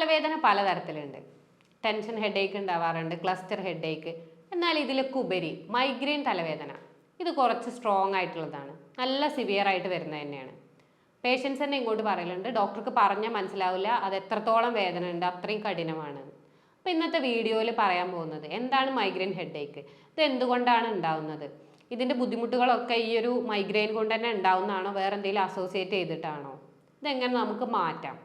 തലവേദന പലതരത്തിലുണ്ട്. Tension headache ഉണ്ടാവാറുണ്ട് ക്ലസ്റ്റർ ഹെഡേക്ക് എന്നാൽ ഇതിലൊക്കെ ഉപരി മൈഗ്രെയിൻ തലവേദന. ഇത് കുറച്ച് സ്ട്രോങ് ആയിട്ടുള്ളതാണ്. നല്ല സിവിയർ ആയിട്ട് വരുന്നത് തന്നെയാണ്. പേഷ്യൻസ് തന്നെ ഇങ്ങോട്ട് പറയലുണ്ട് ഡോക്ടർക്ക് പറഞ്ഞാൽ മനസ്സിലാവില്ല അത് എത്രത്തോളം വേദന ഉണ്ട് അത്രയും കഠിനമാണ്. അപ്പോൾ ഇന്നത്തെ വീഡിയോയിൽ പറയാൻ പോകുന്നത് എന്താണ് മൈഗ്രെയിൻ ഹെഡേക്ക് ഇത് എന്തുകൊണ്ടാണ് ഉണ്ടാവുന്നത്? ഇതിന്റെ ബുദ്ധിമുട്ടുകളൊക്കെ ഈ ഒരു മൈഗ്രെയിൻ കൊണ്ട് തന്നെ ഉണ്ടാവുന്നതാണോ? വേറെ എന്തെങ്കിലും അസോസിയേറ്റ് ചെയ്തിട്ടാണോ? ഇതെങ്ങനെ നമുക്ക് മാറ്റാം?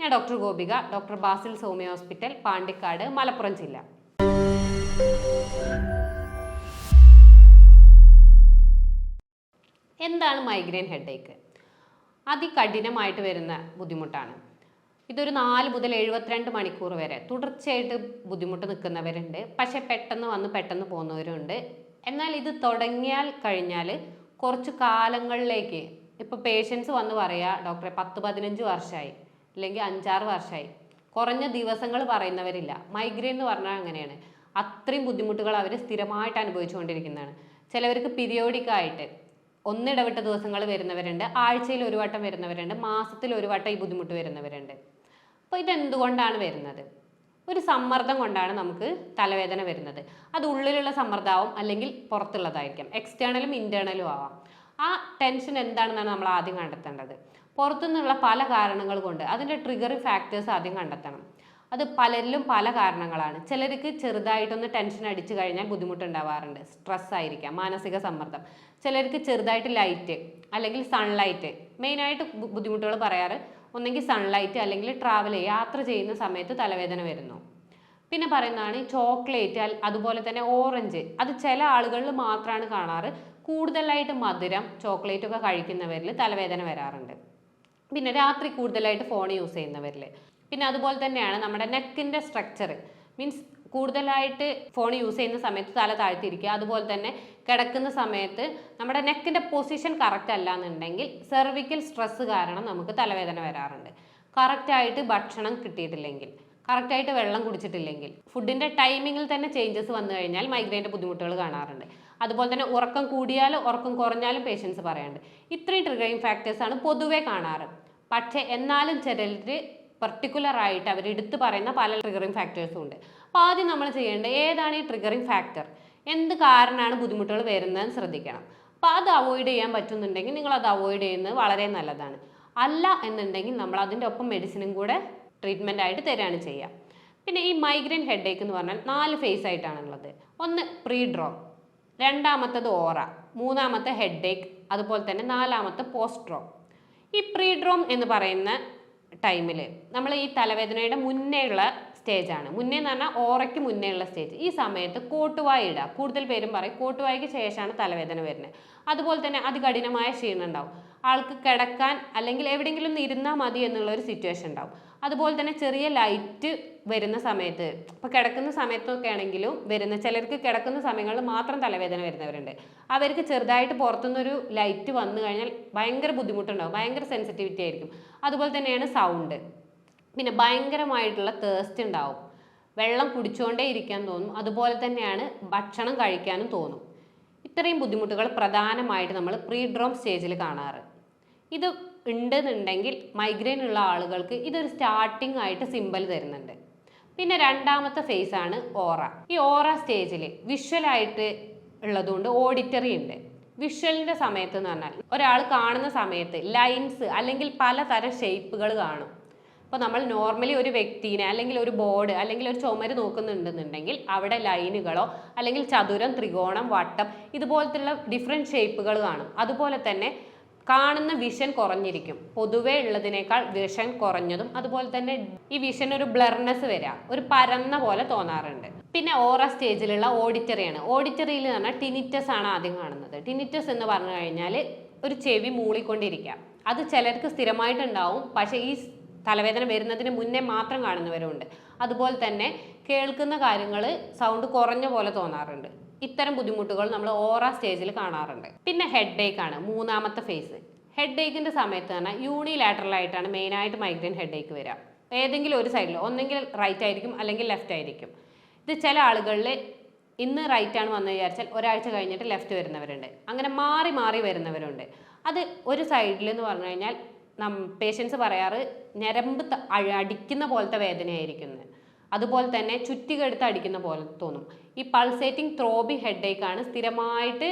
ഞാൻ doctor Gopika doctor Basil Soumya hospital Pandikkad Malappuram ജില്ല. എന്താണ് മൈഗ്രെയിൻ ഹെഡേക്ക്? അതികഠിനമായിട്ട് വരുന്ന ബുദ്ധിമുട്ടാണ്. ഇതൊരു നാല് മുതൽ എഴുപത്തിരണ്ട് മണിക്കൂർ വരെ തുടർച്ചയായിട്ട് ബുദ്ധിമുട്ട് നിൽക്കുന്നവരുണ്ട്. പക്ഷേ പെട്ടെന്ന് വന്ന് പെട്ടെന്ന് പോകുന്നവരുണ്ട്. എന്നാൽ ഇത് തുടങ്ങിയാൽ കഴിഞ്ഞാൽ കുറച്ച് കാലങ്ങളിലേക്ക് ഇപ്പോൾ പേഷ്യൻസ് വന്ന് പറയുക ഡോക്ടറെ പത്ത് പതിനഞ്ച് വർഷമായി അല്ലെങ്കിൽ അഞ്ചാറ് വർഷമായി കുറഞ്ഞ ദിവസങ്ങൾ പറയുന്നവരില്ല. മൈഗ്രെയിൻ എന്ന് പറഞ്ഞാൽ അങ്ങനെയാണ്. അത്രയും ബുദ്ധിമുട്ടുകൾ അവർ സ്ഥിരമായിട്ട് അനുഭവിച്ചുകൊണ്ടിരിക്കുന്നതാണ്. ചിലവർക്ക് പിരിയോഡിക്കായിട്ട് ഒന്നിടവിട്ട ദിവസങ്ങൾ വരുന്നവരുണ്ട്. ആഴ്ചയിൽ ഒരു വട്ടം വരുന്നവരുണ്ട്. മാസത്തിൽ ഒരു വട്ടം ഈ ബുദ്ധിമുട്ട് വരുന്നവരുണ്ട്. അപ്പോൾ ഇതെന്തുകൊണ്ടാണ് വരുന്നത്? ഒരു സമ്മർദ്ദം കൊണ്ടാണ് നമുക്ക് തലവേദന വരുന്നത്. അത് ഉള്ളിലുള്ള സമ്മർദ്ദമാവും അല്ലെങ്കിൽ പുറത്തുള്ളതായിരിക്കാം. എക്സ്റ്റേണലും ഇന്റേർണലും ആവാം. ആ ടെൻഷൻ എന്താണെന്നാണ് നമ്മൾ ആദ്യം കണ്ടെത്തേണ്ടത്. പുറത്തുനിന്നുള്ള പല കാരണങ്ങൾ കൊണ്ട് അതിന്റെ ട്രിഗറിങ് ഫാക്ടേഴ്സ് ആദ്യം കണ്ടെത്തണം. അത് പലരിലും പല കാരണങ്ങളാണ്. ചിലർക്ക് ചെറുതായിട്ടൊന്ന് ടെൻഷൻ അടിച്ചു കഴിഞ്ഞാൽ ബുദ്ധിമുട്ടുണ്ടാവാറുണ്ട്. സ്ട്രെസ് ആയിരിക്കാം മാനസിക സമ്മർദ്ദം. ചിലർക്ക് ചെറുതായിട്ട് ലൈറ്റ് അല്ലെങ്കിൽ സൺലൈറ്റ് മെയിനായിട്ട് ബുദ്ധിമുട്ടുകൾ പറയാറ് ഒന്നെങ്കിൽ സൺലൈറ്റ് അല്ലെങ്കിൽ ട്രാവൽ യാത്ര ചെയ്യുന്ന സമയത്ത് തലവേദന വരുന്നു. പിന്നെ പറയുന്നതാണ് ചോക്ലേറ്റ് അതുപോലെ തന്നെ ഓറഞ്ച് അത് ചില ആളുകളിൽ മാത്രമാണ് കാണാറ്. കൂടുതലായിട്ട് മധുരം ചോക്ലേറ്റ് ഒക്കെ കഴിക്കുന്നവരിൽ തലവേദന വരാറുണ്ട്. പിന്നെ രാത്രി കൂടുതലായിട്ട് ഫോൺ യൂസ് ചെയ്യുന്നവരിൽ പിന്നെ അതുപോലെ തന്നെയാണ് നമ്മുടെ നെക്കിന്റെ സ്ട്രക്ചർ മീൻസ് കൂടുതലായിട്ട് ഫോൺ യൂസ് ചെയ്യുന്ന സമയത്ത് തല താഴ്ത്തിയിരിക്കുക. അതുപോലെ തന്നെ കിടക്കുന്ന സമയത്ത് നമ്മുടെ നെക്കിന്റെ പൊസിഷൻ കറക്റ്റ് അല്ല എന്നുണ്ടെങ്കിൽ സെർവിക്കൽ സ്ട്രെസ്സ് കാരണം നമുക്ക് തലവേദന വരാറുണ്ട്. കറക്റ്റായിട്ട് ഭക്ഷണം കിട്ടിയിട്ടില്ലെങ്കിൽ കറക്റ്റായിട്ട് വെള്ളം കുടിച്ചിട്ടില്ലെങ്കിൽ ഫുഡിന്റെ ടൈമിങ്ങിൽ തന്നെ ചേഞ്ചസ് വന്നു കഴിഞ്ഞാൽ മൈഗ്രെയിന്റെ ബുദ്ധിമുട്ടുകൾ കാണാറുണ്ട്. അതുപോലെ തന്നെ ഉറക്കം കൂടിയാലും ഉറക്കം കുറഞ്ഞാലും പേഷ്യൻസ് പറയാറുണ്ട്. ഇത്രയും ട്രിഗറിങ് ഫാക്ടേഴ്സാണ് പൊതുവേ കാണാറ്. പക്ഷേ എന്നാലും ചിലർ പർട്ടിക്കുലർ ആയിട്ട് അവർ എടുത്തു പറയുന്ന പല ട്രിഗറിങ് ഫാക്ടേഴ്സും ഉണ്ട്. അപ്പോൾ ആദ്യം നമ്മൾ ചെയ്യേണ്ടത് ഏതാണ് ഈ ട്രിഗറിങ് ഫാക്ടർ എന്ത് കാരണമാണ് ബുദ്ധിമുട്ടുകൾ വരുന്നതെന്ന് ശ്രദ്ധിക്കണം. അപ്പോൾ അത് അവോയ്ഡ് ചെയ്യാൻ പറ്റുന്നുണ്ടെങ്കിൽ നിങ്ങൾ അത് അവോയ്ഡ് ചെയ്യുന്നത് വളരെ നല്ലതാണ്. അല്ല എന്നുണ്ടെങ്കിൽ നമ്മൾ അതിന്റെ ഒപ്പം മെഡിസിനും കൂടെ ട്രീറ്റ്മെന്റ് ആയിട്ട് തരികയാണ് ചെയ്യുക. പിന്നെ ഈ മൈഗ്രെയിൻ ഹെഡേക്ക് എന്ന് പറഞ്ഞാൽ നാല് ഫേസ് ആയിട്ടാണുള്ളത് ഒന്ന് പ്രീ ഡ്രോം രണ്ടാമത്തത് ഓറ മൂന്നാമത്തെ ഹെഡേക്ക് അതുപോലെ തന്നെ നാലാമത്തെ പോസ്ട്രോം. ഈ പ്രീഡ്രോം എന്ന് പറയുന്ന ടൈമിൽ നമ്മൾ ഈ തലവേദനയുടെ മുന്നേയുള്ള സ്റ്റേജാണ്. മുന്നേ എന്ന് പറഞ്ഞാൽ ഓറയ്ക്ക് മുന്നേ ഉള്ള സ്റ്റേജ്. ഈ സമയത്ത് കോട്ടുവായ ഇടുക കൂടുതൽ പേരും പറയും കോട്ടുവായക്ക് ശേഷമാണ് തലവേദന വരുന്നത്. അതുപോലെ തന്നെ അതികഠിനമായ ക്ഷീണം ഉണ്ടാവും. ആൾക്ക് കിടക്കാൻ അല്ലെങ്കിൽ എവിടെയെങ്കിലും ഇരുന്നാൽ മതി എന്നുള്ള ഒരു സിറ്റുവേഷൻ ഉണ്ടാവും. അതുപോലെ തന്നെ ചെറിയ ലൈറ്റ് വരുന്ന സമയത്ത്. ഇപ്പോൾ കിടക്കുന്ന സമയത്തൊക്കെ ആണെങ്കിലും വരുന്ന ചിലർക്ക് കിടക്കുന്ന സമയങ്ങളിൽ മാത്രം തലവേദന വരുന്നവരുണ്ട്. അവർക്ക് ചെറുതായിട്ട് പുറത്തുനിന്നൊരു ലൈറ്റ് വന്നു കഴിഞ്ഞാൽ ഭയങ്കര ബുദ്ധിമുട്ടുണ്ടാവും. ഭയങ്കര സെൻസിറ്റിവിറ്റി ആയിരിക്കും. അതുപോലെ തന്നെയാണ് സൗണ്ട് പിന്നെ ഭയങ്കരമായിട്ടുള്ള തേസ്റ്റ് ഉണ്ടാവും. വെള്ളം കുടിച്ചുകൊണ്ടേ ഇരിക്കാൻ തോന്നും. അതുപോലെ തന്നെയാണ് ഭക്ഷണം കഴിക്കാനും തോന്നും. ഇത്രയും ബുദ്ധിമുട്ടുകൾ പ്രധാനമായിട്ട് നമ്മൾ പ്രീ ഡ്രോം സ്റ്റേജിൽ കാണാറ്. ഇത് ഉണ്ടെന്നുണ്ടെങ്കിൽ മൈഗ്രെയിൻ ഉള്ള ആളുകൾക്ക് ഇതൊരു സ്റ്റാർട്ടിംഗ് ആയിട്ട് സിമ്പൽ തരുന്നുണ്ട്. പിന്നെ രണ്ടാമത്തെ ഫേസ് ആണ് ഓറ ഈ ഓറ സ്റ്റേജിൽ വിഷ്വലായിട്ട് ഉള്ളതുകൊണ്ട് ഓഡിറ്ററി ഉണ്ട്. വിഷ്വലിന്റെ സമയത്ത് എന്ന് പറഞ്ഞാൽ ഒരാൾ കാണുന്ന സമയത്ത് ലൈൻസ് അല്ലെങ്കിൽ പലതരം ഷേപ്പുകൾ കാണും. അപ്പോൾ നമ്മൾ നോർമലി ഒരു വ്യക്തിനെ അല്ലെങ്കിൽ ഒരു ബോർഡ് അല്ലെങ്കിൽ ഒരു ചുമര് നോക്കുന്നുണ്ടെന്നുണ്ടെങ്കിൽ അവിടെ ലൈനുകളോ അല്ലെങ്കിൽ ചതുരം ത്രികോണം വട്ടം ഇതുപോലത്തുള്ള ഡിഫറെന്റ് ഷേപ്പുകൾ കാണും. അതുപോലെ തന്നെ കാണുന്ന വിഷൻ കുറഞ്ഞിരിക്കും. പൊതുവെ ഉള്ളതിനേക്കാൾ വിഷൻ കുറഞ്ഞതും അതുപോലെ തന്നെ ഈ വിഷൻ ഒരു ബ്ലർനെസ് വരാം ഒരു പരന്ന പോലെ തോന്നാറുണ്ട്. പിന്നെ ഓറ സ്റ്റേജിലുള്ള ഓഡിറ്ററിയാണ് ഓഡിറ്ററിയിൽ എന്ന് പറഞ്ഞാൽ ടിനിറ്റസ് ആണ് ആദ്യം കാണുന്നത്. ടിനിറ്റസ് എന്ന് പറഞ്ഞു കഴിഞ്ഞാൽ ഒരു ചെവി മൂളിക്കൊണ്ടിരിക്കുക. അത് ചിലർക്ക് സ്ഥിരമായിട്ടുണ്ടാവും. പക്ഷേ ഈ തലവേദന വരുന്നതിന് മുന്നേ മാത്രം കാണുന്നവരുണ്ട്. അതുപോലെ തന്നെ കേൾക്കുന്ന കാര്യങ്ങൾ സൗണ്ട് കുറഞ്ഞ പോലെ തോന്നാറുണ്ട്. ഇത്തരം ബുദ്ധിമുട്ടുകൾ നമ്മൾ ഓറ സ്റ്റേജിൽ കാണാറുണ്ട്. പിന്നെ ഹെഡ് ഏക്ക് ആണ് മൂന്നാമത്തെ ഫേസ് ഹെഡ് ഏക്കിന്റെ സമയത്ത് തന്നെ യൂണിലാറ്ററലായിട്ടാണ് മെയിനായിട്ട് മൈഗ്രെയിൻ ഹെഡ് ഏക്ക് വരിക. ഏതെങ്കിലും ഒരു സൈഡിൽ ഒന്നെങ്കിൽ റൈറ്റ് ആയിരിക്കും അല്ലെങ്കിൽ ലെഫ്റ്റ് ആയിരിക്കും. ഇത് ചില ആളുകളിൽ ഇന്ന് റൈറ്റ് ആണ് വന്നു വിചാരിച്ചാൽ ഒരാഴ്ച കഴിഞ്ഞിട്ട് ലെഫ്റ്റ് വരുന്നവരുണ്ട്. അങ്ങനെ മാറി മാറി വരുന്നവരുണ്ട്. അത് ഒരു സൈഡിൽ എന്ന് പറഞ്ഞു കഴിഞ്ഞാൽ നം പേഷ്യൻസ് പറയാറ് ഞരമ്പ് അടിക്കുന്ന പോലത്തെ വേദനയായിരിക്കുന്നത് അതുപോലെ തന്നെ ചുറ്റികെടുത്ത് അടിക്കുന്ന പോലെ തോന്നും. ഈ പൾസേറ്റിംഗ് ത്രോബി ഹെഡേക്കാണ് സ്ഥിരമായിട്ട്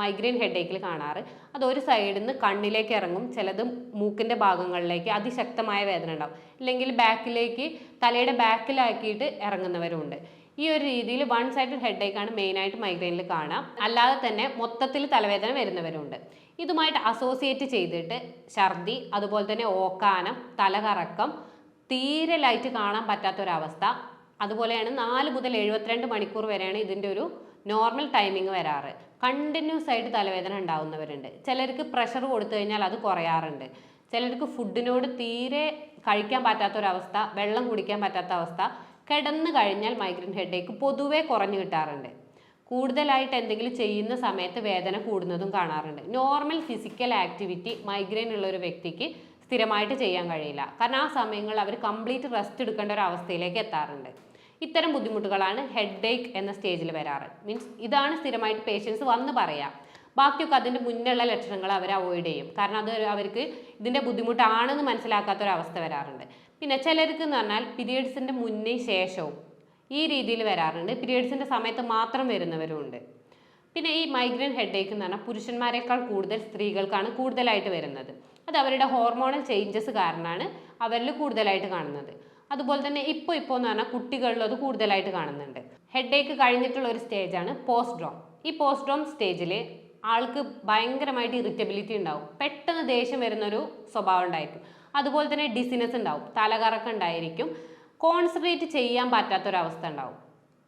മൈഗ്രെയിൻ ഹെഡേക്കിൽ കാണാറ്. അത് ഒരു സൈഡിൽ നിന്ന് കണ്ണിലേക്ക് ഇറങ്ങും ചിലത് മൂക്കിന്റെ ഭാഗങ്ങളിലേക്ക് അതിശക്തമായ വേദന ഉണ്ടാവും. ഇല്ലെങ്കിൽ ബാക്കിലേക്ക് തലയുടെ ബാക്കിലാക്കിയിട്ട് ഇറങ്ങുന്നവരുണ്ട്. ഈ ഒരു രീതിയിൽ വൺ സൈഡ് ഹെഡ് ആണ് മെയിനായിട്ട് മൈഗ്രെയിനിൽ കാണാം. അല്ലാതെ തന്നെ മൊത്തത്തിൽ തലവേദന വരുന്നവരുണ്ട്. ഇതുമായിട്ട് അസോസിയേറ്റ് ചെയ്തിട്ട് ഛർദി അതുപോലെ തന്നെ ഓക്കാനം തലകറക്കം തീരെ ലൈറ്റ് കാണാൻ പറ്റാത്തൊരവസ്ഥ. അതുപോലെയാണ് നാല് മുതൽ എഴുപത്തിരണ്ട് മണിക്കൂർ വരെയാണ് ഇതിന്റെ ഒരു നോർമൽ ടൈമിംഗ് വരാറ്. കണ്ടിന്യൂസ് ആയിട്ട് തലവേദന ഉണ്ടാകുന്നവരുണ്ട് ചിലർക്ക് പ്രഷർ കൊടുത്തു കഴിഞ്ഞാൽ അത് കുറയാറുണ്ട്. ചിലർക്ക് ഫുഡിനോട് തീരെ കഴിക്കാൻ പറ്റാത്തൊരവസ്ഥ വെള്ളം കുടിക്കാൻ പറ്റാത്ത അവസ്ഥ കിടന്നു കഴിഞ്ഞാൽ മൈഗ്രെയിൻ ഹെഡേക്ക് പൊതുവേ കുറഞ്ഞു കിട്ടാറുണ്ട്. കൂടുതലായിട്ട് എന്തെങ്കിലും ചെയ്യുന്ന സമയത്ത് വേദന കൂടുന്നതും കാണാറുണ്ട്. നോർമൽ ഫിസിക്കൽ ആക്ടിവിറ്റി മൈഗ്രെയിൻ ഉള്ള ഒരു വ്യക്തിക്ക് സ്ഥിരമായിട്ട് ചെയ്യാൻ കഴിയില്ല. കാരണം ആ സമയങ്ങളിൽ അവർ കംപ്ലീറ്റ് റെസ്റ്റ് എടുക്കേണ്ട ഒരു അവസ്ഥയിലേക്ക് എത്താറുണ്ട്. ഇത്തരം ബുദ്ധിമുട്ടുകളാണ് ഹെഡ് ഏക്ക് എന്ന സ്റ്റേജിൽ വരാറ്. മീൻസ് ഇതാണ് സ്ഥിരമായിട്ട് പേഷ്യൻസ് വന്ന് പറയാം. ബാക്കിയൊക്കെ അതിന്റെ മുന്നുള്ള ലക്ഷണങ്ങൾ അവർ അവോയ്ഡ് ചെയ്യും. കാരണം അത് അവർക്ക് ഇതിന്റെ ബുദ്ധിമുട്ടാണെന്ന് മനസ്സിലാക്കാത്തൊരവസ്ഥ വരാറുണ്ട്. പിന്നെ ചിലർക്ക് എന്ന് പറഞ്ഞാൽ പീരിയഡ്സിന്റെ മുന്നേ ശേഷവും ഈ രീതിയിൽ വരാറുണ്ട്. പീരിയഡ്സിന്റെ സമയത്ത് മാത്രം വരുന്നവരുമുണ്ട്. പിന്നെ ഈ മൈഗ്രെയിൻ ഹെഡേക്ക് എന്ന് പറഞ്ഞാൽ പുരുഷന്മാരെക്കാൾ കൂടുതൽ സ്ത്രീകൾക്കാണ് കൂടുതലായിട്ട് വരുന്നത്. അത് അവരുടെ ഹോർമോണൽ ചേഞ്ചസ് കാരണമാണ് അവരിൽ കൂടുതലായിട്ട് കാണുന്നത്. അതുപോലെ തന്നെ ഇപ്പോൾ ഇപ്പോൾ എന്ന് പറഞ്ഞാൽ കുട്ടികളിലും അത് കൂടുതലായിട്ട് കാണുന്നുണ്ട്. ഹെഡേക്ക് കഴിഞ്ഞിട്ടുള്ള ഒരു സ്റ്റേജാണ് പോസ്റ്റ് ഡ്രോം ഈ പോസ്റ്റ് ഡ്രോം സ്റ്റേജിൽ ആൾക്ക് ഭയങ്കരമായിട്ട് ഇറിറ്റബിലിറ്റി ഉണ്ടാവും. പെട്ടെന്ന് ദേഷ്യം വരുന്നൊരു സ്വഭാവം ഉണ്ടായിരിക്കും. അതുപോലെ തന്നെ ഡിസിനസ് ഉണ്ടാവും. തലകറക്കം ഉണ്ടായിരിക്കും. കോൺസെൻട്രേറ്റ് ചെയ്യാൻ പറ്റാത്തൊരവസ്ഥ ഉണ്ടാവും.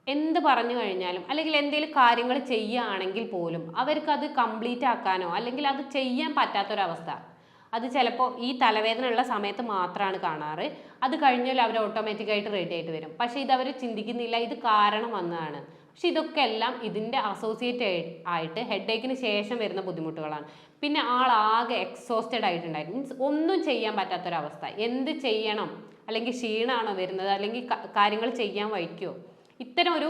എന്ത് പറഞ്ഞു കഴിഞ്ഞാലും അല്ലെങ്കിൽ എന്തെങ്കിലും കാര്യങ്ങൾ ചെയ്യുകയാണെങ്കിൽ പോലും അവർക്കത് കംപ്ലീറ്റ് ആക്കാനോ അല്ലെങ്കിൽ അത് ചെയ്യാൻ പറ്റാത്തൊരവസ്ഥ. അത് ചിലപ്പോൾ ഈ തലവേദന ഉള്ള സമയത്ത് മാത്രമാണ് കാണാറ്. അത് കഴിഞ്ഞാൽ അവർ ഓട്ടോമാറ്റിക്കായിട്ട് റെഡി ആയിട്ട് വരും. പക്ഷേ ഇത് അവർ ചിന്തിക്കുന്നില്ല. ഇത് കാരണം വന്നതാണ്. പക്ഷെ ഇതൊക്കെ എല്ലാം ഇതിന്റെ അസോസിയേറ്റ് ആയിട്ട് ഹെഡ് ഏക്കിന് ശേഷം വരുന്ന ബുദ്ധിമുട്ടുകളാണ്. പിന്നെ ആൾ ആകെ എക്സോസ്റ്റഡ് ആയിട്ടുണ്ടായിരുന്നു മീൻസ് ഒന്നും ചെയ്യാൻ പറ്റാത്തൊരവസ്ഥ. എന്ത് ചെയ്യണം? അല്ലെങ്കിൽ ക്ഷീണമാണോ വരുന്നത്? അല്ലെങ്കിൽ കാര്യങ്ങൾ ചെയ്യാൻ വയ്ക്കുമോ ഇത്തരം ഒരു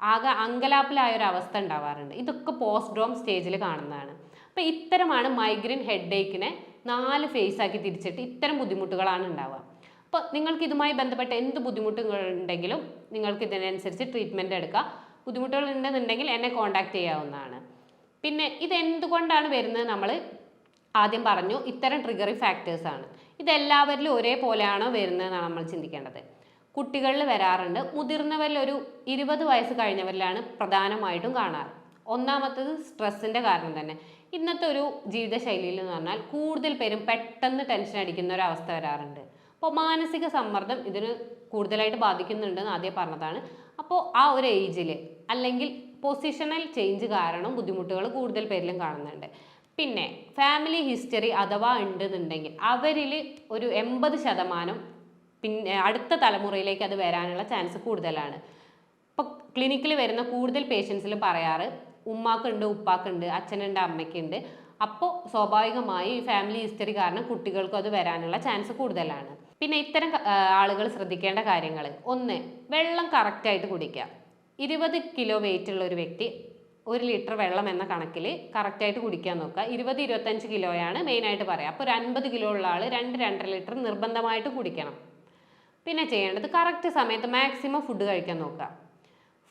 ആകെ അങ്കലാപ്പിലായ ഒരു അവസ്ഥ ഉണ്ടാവാറുണ്ട്. ഇതൊക്കെ പോസ്റ്റ് ഡ്രോം സ്റ്റേജിൽ കാണുന്നതാണ്. അപ്പോൾ ഇത്തരമാണ് മൈഗ്രെയിൻ ഹെഡേക്കിനെ നാല് ഫേസ് ആക്കി തിരിച്ചിട്ട് ഇത്തരം ബുദ്ധിമുട്ടുകളാണ് ഉണ്ടാവുക. അപ്പോൾ നിങ്ങൾക്ക് ഇതുമായി ബന്ധപ്പെട്ട എന്ത് ബുദ്ധിമുട്ടുകൾ ഉണ്ടെങ്കിലും നിങ്ങൾക്ക് ഇതിനനുസരിച്ച് ട്രീറ്റ്മെന്റ് എടുക്കാം. ബുദ്ധിമുട്ടുകൾ ഉണ്ടെന്നുണ്ടെങ്കിൽ എന്നെ കോൺടാക്ട് ചെയ്യാവുന്നതാണ്. പിന്നെ ഇത് എന്തുകൊണ്ടാണ് വരുന്നത് നമ്മൾ ആദ്യം പറഞ്ഞു ഇത്തരം ട്രിഗറി ഫാക്ടേഴ്സാണ് ഇതെല്ലാവരിലും ഒരേപോലെയാണോ വരുന്നതെന്നാണ് നമ്മൾ ചിന്തിക്കേണ്ടത്. കുട്ടികളിൽ വരാറുണ്ട് മുതിർന്നവരിൽ ഒരു ഇരുപത് വയസ്സ് കഴിഞ്ഞവരിലാണ് പ്രധാനമായിട്ടും കാണാറ്. ഒന്നാമത്തത് സ്ട്രെസ്സിന്റെ കാരണം തന്നെ. ഇന്നത്തെ ഒരു ജീവിതശൈലിയിൽ എന്ന് പറഞ്ഞാൽ കൂടുതൽ പേരും പെട്ടെന്ന് ടെൻഷൻ അടിക്കുന്ന ഒരു അവസ്ഥ വരാറുണ്ട്. അപ്പോൾ മാനസിക സമ്മർദ്ദം ഇതിന് കൂടുതലായിട്ട് ബാധിക്കുന്നുണ്ടെന്ന് ആദ്യം പറഞ്ഞതാണ്. അപ്പോൾ ആ ഒരു ഏജിൽ അല്ലെങ്കിൽ പൊസിഷണൽ ചേഞ്ച് കാരണം ബുദ്ധിമുട്ടുകൾ കൂടുതൽ പേരിലും കാണുന്നുണ്ട്. പിന്നെ ഫാമിലി ഹിസ്റ്ററി അഥവാ ഉണ്ടെന്നുണ്ടെങ്കിൽ അവരിൽ ഒരു എൺപത് ശതമാനം പിന്നെ അടുത്ത തലമുറയിലേക്ക് അത് വരാനുള്ള ചാൻസ് കൂടുതലാണ്. ഇപ്പോൾ ക്ലിനിക്കിൽ വരുന്ന കൂടുതൽ പേഷ്യൻസിൽ പറയാറ് ഉമ്മാക്കുണ്ട് ഉപ്പാക്കുണ്ട് അച്ഛനുണ്ട് അമ്മയ്ക്കുണ്ട്. അപ്പോൾ സ്വാഭാവികമായും ഈ ഫാമിലി ഹിസ്റ്ററി കാരണം കുട്ടികൾക്കും അത് വരാനുള്ള ചാൻസ് കൂടുതലാണ്. പിന്നെ ഇത്തരം ആളുകൾ ശ്രദ്ധിക്കേണ്ട കാര്യങ്ങൾ ഒന്ന് വെള്ളം കറക്റ്റായിട്ട് കുടിക്കുക. ഇരുപത് കിലോ വെയിറ്റ് ഉള്ള ഒരു വ്യക്തി ഒരു ലിറ്റർ വെള്ളം എന്ന കണക്കിൽ കറക്റ്റായിട്ട് കുടിക്കാൻ നോക്കുക. ഇരുപത് ഇരുപത്തഞ്ച് കിലോയാണ് മെയിനായിട്ട് പറയുക അപ്പോൾ ഒരു അൻപത് കിലോ ഉള്ള ആൾ രണ്ട് രണ്ടര ലിറ്റർ നിർബന്ധമായിട്ട് കുടിക്കണം. പിന്നെ ചെയ്യേണ്ടത് കറക്റ്റ് സമയത്ത് മാക്സിമം ഫുഡ് കഴിക്കാൻ നോക്കുക.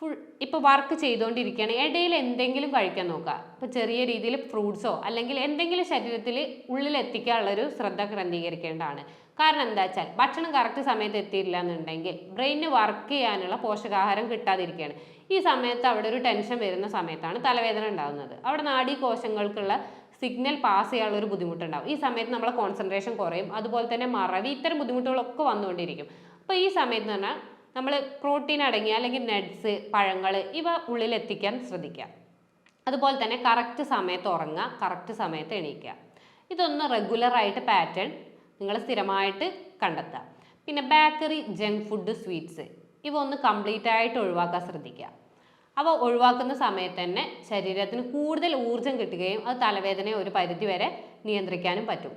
ഫുൾ ഇപ്പോൾ വർക്ക് ചെയ്തുകൊണ്ടിരിക്കുകയാണ് ഇടയിൽ എന്തെങ്കിലും കഴിക്കാൻ നോക്കുക ഇപ്പോൾ ചെറിയ രീതിയിൽ ഫ്രൂട്ട്സോ അല്ലെങ്കിൽ എന്തെങ്കിലും ശരീരത്തിൽ ഉള്ളിൽ എത്തിക്കാനുള്ളൊരു ശ്രദ്ധ ക്രമീകരിക്കേണ്ടതാണ്. കാരണം എന്താ വെച്ചാൽ ഭക്ഷണം കറക്റ്റ് സമയത്ത് എത്തിയില്ല എന്നുണ്ടെങ്കിൽ ബ്രെയിനിന് വർക്ക് ചെയ്യാനുള്ള പോഷകാഹാരം കിട്ടാതിരിക്കുകയാണ് ഈ സമയത്ത് അവിടെ ഒരു ടെൻഷൻ വരുന്ന സമയത്താണ് തലവേദന ഉണ്ടാകുന്നത് അവിടെ നാഡീകോശങ്ങൾക്കുള്ള സിഗ്നൽ പാസ് ചെയ്യാനുള്ള ഒരു ഈ സമയത്ത് നമ്മളെ കോൺസെൻട്രേഷൻ കുറയും. അതുപോലെ തന്നെ മറവി ഇത്തരം ബുദ്ധിമുട്ടുകളൊക്കെ വന്നുകൊണ്ടിരിക്കും. അപ്പോൾ ഈ സമയത്ത് എന്ന് പറഞ്ഞാൽ നമ്മൾ പ്രോട്ടീൻ അടങ്ങിയ അല്ലെങ്കിൽ നട്ട്സ് പഴങ്ങൾ ഇവ ഉള്ളിലെത്തിക്കാൻ ശ്രദ്ധിക്കുക. അതുപോലെ തന്നെ കറക്റ്റ് സമയത്ത് ഉറങ്ങുക കറക്റ്റ് സമയത്ത് എണീക്കുക. ഇതൊന്ന് റെഗുലറായിട്ട് പാറ്റേൺ നിങ്ങൾ സ്ഥിരമായിട്ട് കണ്ടെത്തുക. പിന്നെ ബേക്കറി ജങ്ക് ഫുഡ് സ്വീറ്റ്സ് ഇവ ഒന്ന് കംപ്ലീറ്റ് ആയിട്ട് ഒഴിവാക്കാൻ ശ്രദ്ധിക്കുക. അവ ഒഴിവാക്കുന്ന സമയത്ത് തന്നെ ശരീരത്തിന് കൂടുതൽ ഊർജം കിട്ടുകയും അത് തലവേദനയെ ഒരു പരിധി വരെ നിയന്ത്രിക്കാനും പറ്റും.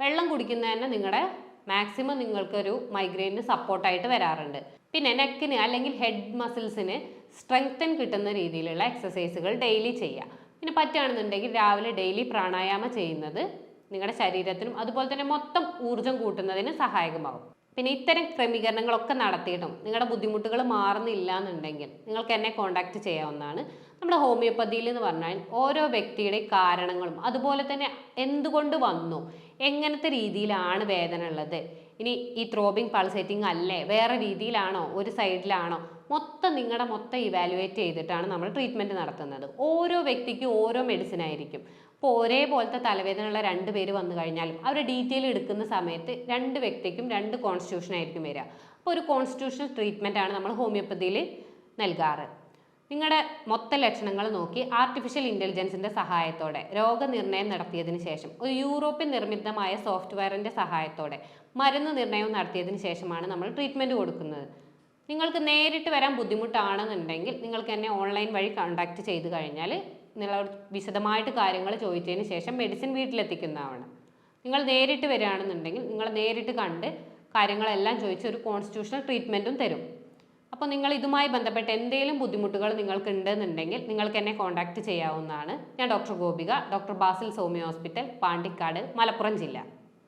വെള്ളം കുടിക്കുന്നതന്നെ നിങ്ങളുടെ മാക്സിമം നിങ്ങൾക്കൊരു മൈഗ്രെയിന് സപ്പോർട്ടായിട്ട് വരാറുണ്ട്. പിന്നെ നെക്കിന് അല്ലെങ്കിൽ ഹെഡ് മസിൽസിന് സ്ട്രെങ്തൻ കിട്ടുന്ന രീതിയിലുള്ള എക്സസൈസുകൾ ഡെയിലി ചെയ്യുക. പിന്നെ പറ്റുകയാണെന്നുണ്ടെങ്കിൽ രാവിലെ ഡെയിലി പ്രാണായാമം ചെയ്യുന്നത് നിങ്ങളുടെ ശരീരത്തിനും അതുപോലെ തന്നെ മൊത്തം ഊർജം കൂട്ടുന്നതിന് സഹായകമാകും. പിന്നെ ഇത്തരം ക്രമീകരണങ്ങളൊക്കെ നടത്തിയിട്ടും നിങ്ങളുടെ ബുദ്ധിമുട്ടുകൾ മാറുന്നില്ല എന്നുണ്ടെങ്കിൽ നിങ്ങൾക്ക് എന്നെ കോൺടാക്ട് ചെയ്യാവുന്നതാണ്. നമ്മുടെ ഹോമിയോപ്പതിയിൽ എന്ന് പറഞ്ഞാൽ ഓരോ വ്യക്തിയുടെ കാരണങ്ങളും അതുപോലെ തന്നെ എന്തുകൊണ്ട് വന്നു എങ്ങനത്തെ രീതിയിലാണ് വേദന ഉള്ളത്. ഇനി ഈ ത്രോബിങ് പൾസേറ്റിംഗ് അല്ലേ വേറെ രീതിയിലാണോ ഒരു സൈഡിലാണോ മൊത്തം നിങ്ങളുടെ മൊത്തം ഇവാലുവേറ്റ് ചെയ്തിട്ടാണ് നമ്മൾ ട്രീറ്റ്മെന്റ് നടത്തുന്നത്. ഓരോ വ്യക്തിക്കും ഓരോ മെഡിസിൻ ആയിരിക്കും. ഇപ്പോൾ ഒരേപോലത്തെ തലവേദനയുള്ള രണ്ട് പേര് വന്നു കഴിഞ്ഞാലും അവർ ഡീറ്റെയിൽ എടുക്കുന്ന സമയത്ത് രണ്ട് വ്യക്തിക്കും രണ്ട് കോൺസ്റ്റിറ്റ്യൂഷൻ ആയിരിക്കും വരിക. അപ്പോൾ ഒരു കോൺസ്റ്റിറ്റ്യൂഷണൽ ട്രീറ്റ്മെന്റ് ആണ് നമ്മൾ ഹോമിയോപ്പതിയിൽ നൽകാറ്. നിങ്ങളുടെ മൊത്ത ലക്ഷണങ്ങൾ നോക്കി ആർട്ടിഫിഷ്യൽ ഇന്റലിജൻസിന്റെ സഹായത്തോടെ രോഗനിർണയം നടത്തിയതിന് ശേഷം ഒരു യൂറോപ്യൻ നിർമ്മിതമായ സോഫ്റ്റ്വെയറിന്റെ സഹായത്തോടെ മരുന്ന് നിർണയം നടത്തിയതിന് ശേഷമാണ് നമ്മൾ ട്രീറ്റ്മെന്റ് കൊടുക്കുന്നത്. നിങ്ങൾക്ക് നേരിട്ട് വരാൻ ബുദ്ധിമുട്ടാണെന്നുണ്ടെങ്കിൽ നിങ്ങൾക്ക് എന്നെ ഓൺലൈൻ വഴി കോൺടാക്റ്റ് ചെയ്ത് കഴിഞ്ഞാൽ നിങ്ങൾ വിശദമായിട്ട് കാര്യങ്ങൾ ചോദിച്ചതിന് ശേഷം മെഡിസിൻ വീട്ടിലെത്തിക്കുന്നതാണ്. നിങ്ങൾ നേരിട്ട് വരികയാണെന്നുണ്ടെങ്കിൽ നിങ്ങൾ നേരിട്ട് കണ്ട് കാര്യങ്ങളെല്ലാം ചോദിച്ച് ഒരു കോൺസ്റ്റിറ്റ്യൂഷണൽ ട്രീറ്റ്മെന്റും തരും. അപ്പോൾ നിങ്ങൾ ഇതുമായി ബന്ധപ്പെട്ട് എന്തെങ്കിലും ബുദ്ധിമുട്ടുകൾ നിങ്ങൾക്ക് ഉണ്ടെന്നുണ്ടെങ്കിൽ നിങ്ങൾക്ക് എന്നെ കോൺടാക്റ്റ് ചെയ്യാവുന്നതാണ്. ഞാൻ doctor Gopika doctor Basil Soumya hospital Pandikkad Malappuram ജില്ല.